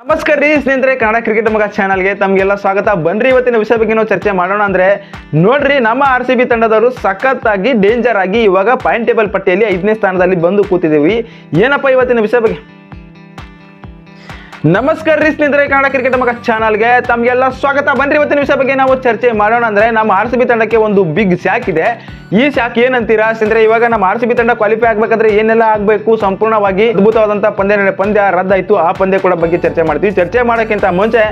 ನಮಸ್ಕಾರ ರೀ ಸ್ನೇಹಿತರೆ, ಕನ್ನಡ ಕ್ರಿಕೆಟ್ ಮಗ ಚಾನಲ್ಗೆ ತಮಗೆಲ್ಲ ಸ್ವಾಗತ. ಬನ್ರಿ ಇವತ್ತಿನ ವಿಷಯ ಬಗ್ಗೆ ನಾವು ಚರ್ಚೆ ಮಾಡೋಣ ಅಂದ್ರೆ, ನೋಡ್ರಿ ನಮ್ಮ ಆರ್ ಸಿ ಬಿ ತಂಡದವರು ಸಖತ್ತಾಗಿ ಡೇಂಜರ್ ಆಗಿ ಇವಾಗ ಪಾಯಿಂಟ್ ಟೇಬಲ್ ಪಟ್ಟಿಯಲ್ಲಿ ಐದನೇ ಸ್ಥಾನದಲ್ಲಿ ಬಂದು ಕೂತಿದ್ದೀವಿ. ಏನಪ್ಪ ಇವತ್ತಿನ ವಿಷಯ ಬಗ್ಗೆ? ನಮಸ್ಕಾರ ರೀ ಸ್ನೇಹಿತರೆ, ಕನ್ನಡ ಕ್ರಿಕೆಟ್ ಮಗ ಚಾನಲ್ಗೆ ತಮಗೆಲ್ಲ ಸ್ವಾಗತ. ಬನ್ರಿ, ಇವತ್ತಿನ ವಿಷಯ ಬಗ್ಗೆ ನಾವು ಚರ್ಚೆ ಮಾಡೋಣ ಅಂದ್ರೆ ನಮ್ಮ ಆರ್ ಸಿ ಬಿ ತಂಡಕ್ಕೆ ಒಂದು ಬಿಗ್ ಶಾಕ್ ಇದೆ. ಈ ಶಾಕ್ ಏನಂತೀರಾ ಸ್ನೇಹಿತರೆ, ಇವಾಗ ನಮ್ಮ ಆರ್ ಸಿ ಬಿ ತಂಡ ಕ್ವಾಲಿಫೈ ಆಗ್ಬೇಕಾದ್ರೆ ಏನೆಲ್ಲ ಆಗಬೇಕು? ಸಂಪೂರ್ಣವಾಗಿ ಅದ್ಭುತವಾದಂತಹ ಪಂದ್ಯ ಪಂದ್ಯ ರದ್ದಾಯಿತು. ಆ ಪಂದ್ಯ ಕೂಡ ಬಗ್ಗೆ ಚರ್ಚೆ ಮಾಡ್ತೀವಿ. ಚರ್ಚೆ ಮಾಡೋಕ್ಕಿಂತ ಮುಂಚೆ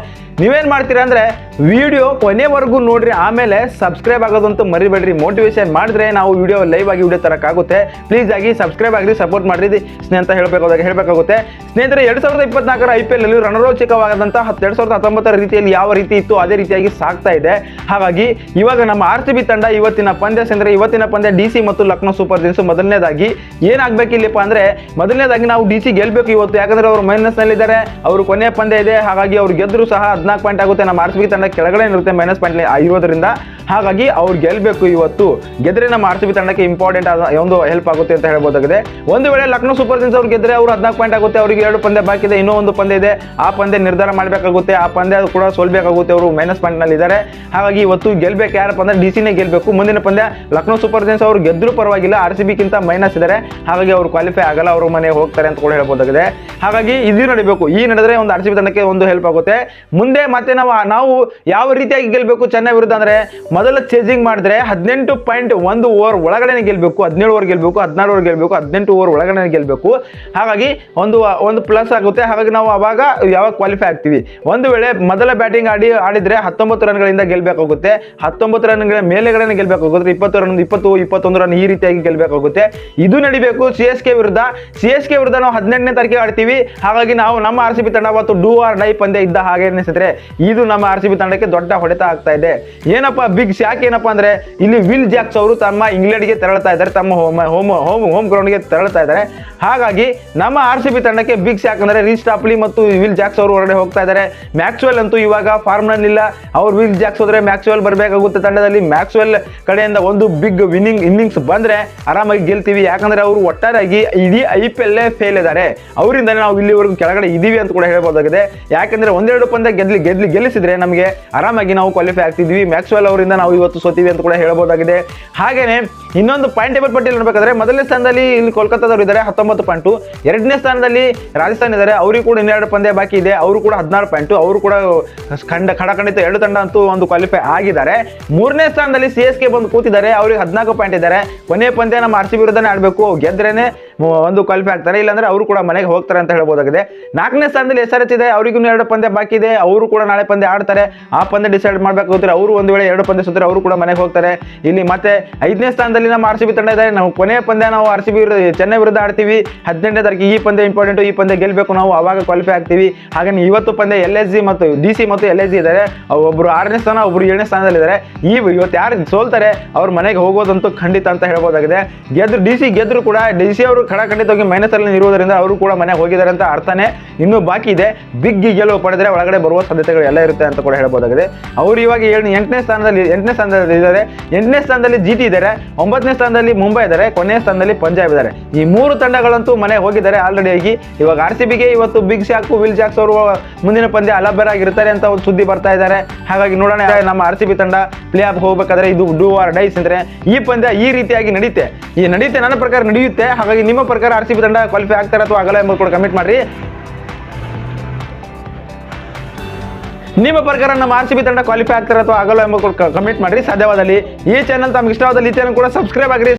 ನೀವೇನ್ ಮಾಡ್ತೀರಾ ಅಂದ್ರೆ ವಿಡಿಯೋ ಕೊನೆವರೆಗೂ ನೋಡ್ರಿ, ಆಮೇಲೆ ಸಬ್ಸ್ಕ್ರೈಬ್ ಆಗೋದಂತೂ ಮರಿಬೇಡ್ರಿ. ಮೋಟಿವೇಶನ್ ಮಾಡಿದ್ರೆ ನಾವು ವಿಡಿಯೋ ಲೈವ್ ಆಗಿ ವಿಡಿಯೋ ತರಕ್ಕಾಗುತ್ತೆ. ಪ್ಲೀಸ್ ಆಗಿ ಸಬ್ಸ್ಕ್ರೈಬ್ ಆಗ್ರಿ ಸಪೋರ್ಟ್ ಮಾಡ್ರಿ. ಸ್ನೇಹ ಅಂತ ಹೇಳ್ಬೇಕಾದಾಗ ಹೇಳಬೇಕಾಗುತ್ತೆ. ಸ್ನೇಹಿತರೆ, ಎರಡ್ ಸಾವಿರದ ಇಪ್ಪತ್ನಾಲ್ಕರ ಐ ಪಿ ಅಲ್ಲಿ ರಣರೋಚಕವಾದಂತಹ ಎರಡ್ ಸಾವಿರದ ಹತ್ತೊಂಬತ್ತರ ರೀತಿಯಲ್ಲಿ ಯಾವ ರೀತಿ ಇತ್ತು, ಅದೇ ರೀತಿಯಾಗಿ ಸಾಗ್ತಾ ಇದೆ. ಹಾಗಾಗಿ ಇವಾಗ ನಮ್ಮ ಆರ್ ತಂಡ ಇವತ್ತಿನ ಪಂದ್ಯ ಅಂದ್ರೆ ಇವತ್ತಿನ ಪಂದ್ಯ ಡಿ ಸಿ ಮತ್ತು ಲಕ್ನೋ ಸೂಪರ್ ಕಿಂಗ್ಸ್ ಮೊದಲನೇದಾಗಿ. ಏನಾಗಬೇಕು ಇಲ್ಲಿಪ್ಪ ಅಂದ್ರೆ ಮೊದಲನೇದಾಗಿ ನಾವು ಡಿ ಸಿ ಗೆಲ್ಬೇಕು ಇವತ್ತು. ಯಾಕಂದ್ರೆ ಅವರು ಮೈನಸ್ ನಲ್ಲಿದ್ದಾರೆ, ಅವರು ಕೊನೆಯ ಪಂದ್ಯ ಇದೆ. ಹಾಗಾಗಿ ಅವ್ರು ಗೆದ್ರು ಸಹ ಹದಿನಾಲ್ಕು ಪಾಯಿಂಟ್ ಆಗುತ್ತೆ. ನಮ್ಮ ಆರ್ ಸಿ ತಂಡ ಕೆಳಗಡೆ ಇರುತ್ತೆ ಮೈನಸ್ ಪಾಯಿಂಟ್ ಇರೋದ್ರಿಂದ ಹಾಗಾಗಿ ಅವ್ರು ಗೆಲ್ಬೇಕು ಇವತ್ತು. ಗೆದ್ರೆ ನಮ್ಮ ಆರ್ ತಂಡಕ್ಕೆ ಇಂಪಾರ್ಟೆಂಟ್ ಆದ ಒಂದು ಹೆಲ್ಪ್ ಆಗುತ್ತೆ ಅಂತ ಹೇಳ್ಬೋದಾಗಿದೆ. ಒಂದು ವೇಳೆ ಲಕ್ನೋ ಸೂಪರ್ ಕಿಂಗ್ಸ್ ಅವ್ರು ಗೆದ್ರೆ ಅವರು ಹದಿನಾಲ್ಕು ಪಾಯಿಂಟ್ ಆಗುತ್ತೆ. ಅವರಿಗೆ ಎರಡು ಪಂದ್ಯ ಬಾಕಿ ಇದೆ ಇನ್ನೂ ಒಂದು ಪಂದ್ಯ ಇದೆ. ಆ ಪಂದ್ಯ ನಿರ್ಧಾರ ಮಾಡಬೇಕಾಗುತ್ತೆ. ಆ ಪಂದ್ಯ ಕೂಡ ಸೋಲ್ಬೇಕಾಗುತ್ತೆ. ಅವರು ಮೈನಸ್ ಪಾಯಿಂಟ್ನಲ್ಲಿ ಇದ್ದಾರೆ ಹಾಗಾಗಿ ಇವತ್ತು ಗೆಲ್ಬೇಕು. ಯಾರಪ್ಪ ಅಂದ್ರೆ ಡಿ ಸಿನೇ ಗೆಲ್ಬೇಕು. ಮುಂದಿನ ಪಂದ್ಯ ಲಕ್ನೋ ಸೂಪರ್ ಜೈನ್ಸ್ ಅವರು ಗೆದ್ದರೂ ಪರವಾಗಿಲ್ಲ. ಆರ್ ಸಿ ಬಿಗಿಂತ ಮೈನಸ್ ಇದ್ದಾರೆ. ಹಾಗಾಗಿ ಅವರು ಕ್ವಾಲಿಫೈ ಆಗಲ್ಲ. ಅವರು ಮನೆ ಹೋಗ್ತಾರೆ ಅಂತ ಕೂಡ ಹೇಳ್ಬೋದಾಗಿದೆ ಹಾಗಾಗಿ ಇದು ನಡಿಬೇಕು. ಈ ನಡೆದ್ರೆ ಒಂದು ಆರ್ ಸಿ ಬಿ ತಂಡಕ್ಕೆ ಒಂದು ಹೆಲ್ಪ್ ಆಗುತ್ತೆ. ಮುಂದೆ ಮತ್ತೆ ನಾವು ನಾವು ಯಾವ ರೀತಿಯಾಗಿ ಗೆಲ್ಬೇಕು ಚೆನ್ನೈ ವಿರುದ್ಧ ಅಂದ್ರೆ ಮೊದಲ ಚೇಜಿಂಗ್ ಮಾಡಿದ್ರೆ ಹದಿನೆಂಟು ಪಾಯಿಂಟ್ ಒಂದು ಓವರ್ ಒಳಗಡೆ ಗೆಲ್ಬೇಕು. ಹದಿನೇಳು ಓವರ್ ಗೆಲ್ಬೇಕು. ಹದಿನಾರು ಓವರ್ ಗೆಲ್ಬೇಕು. ಹದಿನೆಂಟು ಓವರ್ ಒಳಗಡೆ ಗೆಲ್ಬೇಕು. ಹಾಗಾಗಿ ಒಂದು ಒಂದು ಪ್ಲಸ್ ಆಗುತ್ತೆ. ಹಾಗಾಗಿ ನಾವು ಅವಾಗ ಯಾವಾಗ ಕ್ವಾಲಿಫೈ ಆಗ್ತೀವಿ? ಒಂದು ವೇಳೆ ಮೊದಲ ಬ್ಯಾಟಿಂಗ್ ಆಡಿ, ಆಡಿದ್ರೆ ಹತ್ತೊಂಬತ್ತು ರನ್ಗಳಿಂದ ಗೆಲ್ಬೇಕಾಗುತ್ತೆ. ಹತ್ತೊಂಬತ್ತು ರನ್ಗಳ ಮೇಲೆಗಡೆ ಗೆಲ್ಬೇಕಾಗುತ್ತೆ. ಇಪ್ಪತ್ತು ರನ್ ಇಪ್ಪತ್ತು, ಇಪ್ಪತ್ತೊಂದು ರನ್ ಈ ರೀತಿಯಾಗಿ ಗೆಲ್ಬೇಕಾಗುತ್ತೆ. ಇದು ನಡಿಬೇಕು ಸಿ ಎಸ್ ಕೆ ವಿರುದ್ಧ. ಸಿ ಎಸ್ ಕೆ ವಿರುದ್ಧ ನಾವು ಹದಿನೆಂಟನೇ ತಾರೀಕಿಗೆ ಆಡ್ತೀವಿ. ಹಾಗಾಗಿ ನಾವು ನಮ್ಮ ಆರ್ ಸಿ ಬಿ ತಂಡ ಅವತ್ತು ಡೂ ಆರ್ ಡೈ ಪಂದ್ಯ ಇದ್ದ ಹಾಗೆ ಅನಿಸಿದ್ರೆ ಇದು ನಮ್ಮ ಆರ್ ಸಿ ಬಿ ತಂಡಕ್ಕೆ ದೊಡ್ಡ ಹೊಡೆತ ಆಗ್ತಾ ಇದೆ. ಏನಪ್ಪ ಬಿಗ್ ಶಾಕ್ ಏನಪ್ಪ ಅಂದ್ರೆ ಇಲ್ಲಿ ವಿಲ್ ಜಾಕ್ಸ್ ಅವರು ತಮ್ಮ ಇಂಗ್ಲೆಂಡ್ಗೆ ತೆರಳ್ತಾ ಇದ್ದಾರೆ. ತಮ್ಮ ಹೋಮ್ ಹೋಮ್ ಹೋಮ್ ಹೋಮ್ ಗ್ರೌಂಡ್ಗೆ ತೆರಳ್ತಾ ಇದ್ದಾರೆ. ಹಾಗಾಗಿ ನಮ್ಮ ಆರ್ ಸಿ ಬಿ ತಂಡಕ್ಕೆ ಬಿಗ್ ಶಾಕ್ ಅಂದ್ರೆ ರೀಸ್ ಟಾಪ್ಲಿ ಮತ್ತು ವಿಲ್ ಜಾಕ್ಸ್ ಅವರು ಹೊರಗಡೆ ಹೋಗ್ತಾ ಇದ್ದಾರೆ. ಮ್ಯಾಕ್ಸ್ವೆಲ್ ಅಂತೂ ಇವಾಗ ಫಾರ್ಮ್ ನಲ್ಲಿಲ್ಲ. ಅವ್ರು ವಿಲ್ ಜಾಕ್ಸ್ ಹೋದ್ರೆ ಮ್ಯಾಕ್ಸ್ವೆಲ್ ಬರಬೇಕಾಗುತ್ತೆ ತಂಡದಲ್ಲಿ. ಮ್ಯಾಕ್ಸ್ವೆಲ್ ಕಡೆಯಿಂದ ಒಂದು ಬಿಗ್ ವಿನ್ನಿಂಗ್ ಇನ್ನಿಂಗ್ಸ್ ಬಂದ್ರೆ ಆರಾಮಾಗಿ ಗೆಲ್ತೀವಿ. ಯಾಕಂದ್ರೆ ಅವರು ಒಟ್ಟಾರಾಗಿ ಇಡೀ ಐ ಪಿ ಎಲ್ ಫೇಲ್ ಇದ್ದಾರೆ. ಅವರಿಂದ ನಾವು ಇಲ್ಲಿವರೆಗೂ ಕೆಳಗಡೆ ಇದೀವಿ ಅಂತ ಕೂಡ ಹೇಳ್ಬೋದಾಗಿದೆ. ಯಾಕಂದ್ರೆ ಒಂದೆರಡು ಪಂದ್ಯ ಗೆದ್ಲಿ ಗೆದ್ಲಿ, ಗೆಲ್ಲಿಸಿದ್ರೆ ನಮಗೆ ಆರಾಮಾಗಿ ನಾವು ಕ್ವಾಲಿಫೈ ಆಗ್ತಿದ್ವಿ. ಮ್ಯಾಕ್ಸ್ವೆಲ್ ಅವರಿಂದ ನಾವು ಇವತ್ತು ಸೋತೀವಿ ಅಂತ ಕೂಡ ಹೇಳ್ಬೋದಾಗಿದೆ. ಹಾಗೇನೆ ಇನ್ನೊಂದು ಪಾಯಿಂಟ್ ಟೇಬಲ್ ಪಟ್ಟಿಯಲ್ಲಿ ನೋಡಬೇಕಾದ್ರೆ ಮೊದಲನೇ ಸ್ಥಾನದಲ್ಲಿ ಇಲ್ಲಿ ಕೋಲ್ಕತ್ತಾದವರು ಇದ್ದಾರೆ, ಹತ್ತೊಂಬತ್ತು ಪಾಯಿಂಟು ಎರಡನೇ ಸ್ಥಾನದಲ್ಲಿ ರಾಜಸ್ಥಾನ ಇದ್ದಾರೆ. ಅವರಿಗೂ ಕೂಡ ಇನ್ನೆರಡು ಪಂದ್ಯ ಬಾಕಿ ಇದೆ. ಅವರು ಕೂಡ ಹದಿನಾರು ಪಾಯಿಂಟು. ಅವರು ಕೂಡ ಖಂಡ, ಖಡಖಂಡಿತ ಎರಡು ತಂಡ ಅಂತೂ ಒಂದು ಕ್ವಾಲಿಫೈ ಆಗಿದ್ದಾರೆ. ಮೂರನೇ ಸ್ಥಾನದಲ್ಲಿ ಸಿ ಬಂದು ಕೂತಿದ್ದಾರೆ. ಅವ್ರಿಗೆ ಹದಿನಾಲ್ಕು ಪಾಯಿಂಟ್ ಇದ್ದಾರೆ. ಕೊನೆಯ ಪಂದ್ಯ ನಮ್ಮ ಆರ್ ಸಿ ವಿರುದ್ಧನೇ ಆಡಬೇಕು. ಗೆದ್ರೇನೆ ಒಂದು ಕ್ವಾಲಿಫೈ ಆಗ್ತಾರೆ. ಇಲ್ಲಾಂದ್ರೆ ಅವರು ಕೂಡ ಮನೆಗೆ ಹೋಗ್ತಾರೆ ಅಂತ ಹೇಳ್ಬೋದಾಗಿದೆ. ನಾಲ್ಕನೇ ಸ್ಥಾನದಲ್ಲಿ ಇದೆ. ಅವರಿಗೂ ಎರಡು ಪಂದ್ಯ ಬಾಕಿ ಇದೆ. ಅವರು ಕೂಡ ನಾಳೆ ಪಂದ್ಯ ಆಡ್ತಾರೆ. ಆ ಪಂದ್ಯ ಡಿಸೈಡ್ ಮಾಡಬೇಕಾಗುತ್ತೆ ಅವರು ಒಂದು ವೇಳೆ ಎರಡು ಪಂದ್ಯ ಸುತ್ತಾರೆ ಅವರು ಕೂಡ ಮನೆಗೆ ಹೋಗ್ತಾರೆ. ಇಲ್ಲಿ ಮತ್ತೆ ಐದನೇ ಸ್ಥಾನದಲ್ಲಿ ನಮ್ಮ ಆರ್ ಸಿ ತಂಡ ಇದೆ. ನಾವು ಕೊನೆಯ ಪಂದ್ಯ ನಾವು ಆರ್ ಸಿ ಬಿ ಚೆನ್ನೈ ವಿರುದ್ಧ ಆಡ್ತೀವಿ. ಹದಿನೆಂಟನೇ ತಾರೀಕು ಈ ಪಂದ್ಯ ಇಂಪಾರ್ಟೆಂಟ್ ಈ ಪಂದ್ಯ ಗೆಲ್ಲಬೇಕು ನಾವು. ಅವಾಗ ಕ್ವಾಲಿಫೈ ಆಗ್ತೀವಿ. ಹಾಗೆ ಇವತ್ತು ಪಂದ್ಯ ಎಲ್ ಎಸ್ ಜಿ ಮತ್ತು ಡಿ ಸಿ ಮತ್ತು ಎಲ್ ಎಸ್ ಜಿ ಇದ್ದಾರೆ. ಒಬ್ಬರು ಆರನೇ ಸ್ಥಾನ ಒಬ್ಬರು ಏಳನೇ ಸ್ಥಾನದಲ್ಲಿದ್ದಾರೆ. ಈ ಇವತ್ತು ಯಾರು ಸೋಲ್ತಾರೆ? ಅವ್ರ ಮನೆಗೆ ಹೋಗೋದಂತೂ ಖಂಡಿತ ಅಂತ ಹೇಳ್ಬೋದಾಗಿದೆ. ಗೆದ್ರು ಡಿ ಸಿ ಗೆದ್ರು ಕೂಡ ಡಿ ಸಿ ಅವರು ಖಡ ಮೈನಸಲ್ಲಿ ಮೈನಸ್ ಅಲ್ಲಿ ಇರುವುದರಿಂದ ಅವರು ಕೂಡ ಮನೆಗೆ ಹೋಗಿದ್ದಾರೆ ಅಂತ ಅರ್ಥನೇ ಇನ್ನೂ ಬಾಕಿ ಇದೆ. ಬಿಗ್ ಗೆಲುವು ಪಡೆದರೆ ಒಳಗಡೆ ಬರುವ ಸಾಧ್ಯತೆಗಳು ಎಲ್ಲ ಇರುತ್ತೆ ಅಂತ ಕೂಡ ಹೇಳ್ಬೋದಾಗಿದೆ ಅವರು ಇವಾಗ ಏಳು ಎಂಟನೇ ಸ್ಥಾನದಲ್ಲಿ ಎಂಟನೇ ಸ್ಥಾನದಲ್ಲಿ ಇದ್ದಾರೆ. ಎಂಟನೇ ಸ್ಥಾನದಲ್ಲಿ ಜಿಟಿ ಇದ್ದಾರೆ. ಒಂಬತ್ತನೇ ಸ್ಥಾನದಲ್ಲಿ ಮುಂಬೈ ಇದ್ದಾರೆ. ಕೊನೆಯ ಸ್ಥಾನದಲ್ಲಿ ಪಂಜಾಬ್ ಇದ್ದಾರೆ. ಈ ಮೂರು ತಂಡಗಳಂತೂ ಮನೆ ಹೋಗಿದ್ದಾರೆ ಆಲ್ರೆಡಿ ಆಗಿ. ಇವಾಗ ಆರ್ ಸಿ ಬಿಗೆ ಇವತ್ತು ಬಿಗ್ ಶಾಕು, ವಿಲ್ ಜಾಕ್ಸ್ ಅವರು ಮುಂದಿನ ಪಂದ್ಯ ಅಲಭ್ಯರಾಗಿರ್ತಾರೆ ಅಂತ ಒಂದು ಸುದ್ದಿ ಬರ್ತಾ ಇದ್ದಾರೆ. ಹಾಗಾಗಿ ನೋಡೋಣ ನಮ್ಮ ಆರ್ ಸಿ ಬಿ ತಂಡ ಪ್ಲೇ ಆಫ್ ಹೋಗಬೇಕಾದ್ರೆ ಇದು ಡೂ ಆರ್ ಡೈಸ್ ಅಂದರೆ ಈ ಪಂದ್ಯ ಈ ರೀತಿಯಾಗಿ ನಡೆಯುತ್ತೆ ಈ ನಡೆಯುತ್ತೆ ನನ್ನ ಪ್ರಕಾರ ನಡೆಯುತ್ತೆ. ಹಾಗಾಗಿ ನಿಮ್ಮ ಪ್ರಕಾರ ಆರ್ ಸಿ ಬಿ ತಂಡ ಕ್ವಾಲಿಫೈ ಆಗ್ತಾರೆ ಅಥವಾ ಆಗಲ್ಲ ಎಂಬುದು ಕೂಡ ಕಮೆಂಟ್ ಮಾಡಿ ನಿಮ್ಮ ಪ್ರಕಾರ ನಮ್ಮ ಆರ್ ಸಿ ಬಿ ತಂಡ ಕ್ವಾಲಿಫೈ ಆಗ್ತಾರೆ ಅಥವಾ ಆಗಲ್ಲ ಎಂಬ ಕಮೆಂಟ್ ಮಾಡಿ ಸಾಧ್ಯವಾದಲ್ಲಿ ಈ ಚಾನಲ್ ತಮ್ಗೆ ಇಷ್ಟವಾದಲ್ಲಿ ಈ ಚಾನಲ್ ಕೂಡ ಸಬ್ಸ್ಕ್ರೈಬ್ ಆಗ್ರಿ.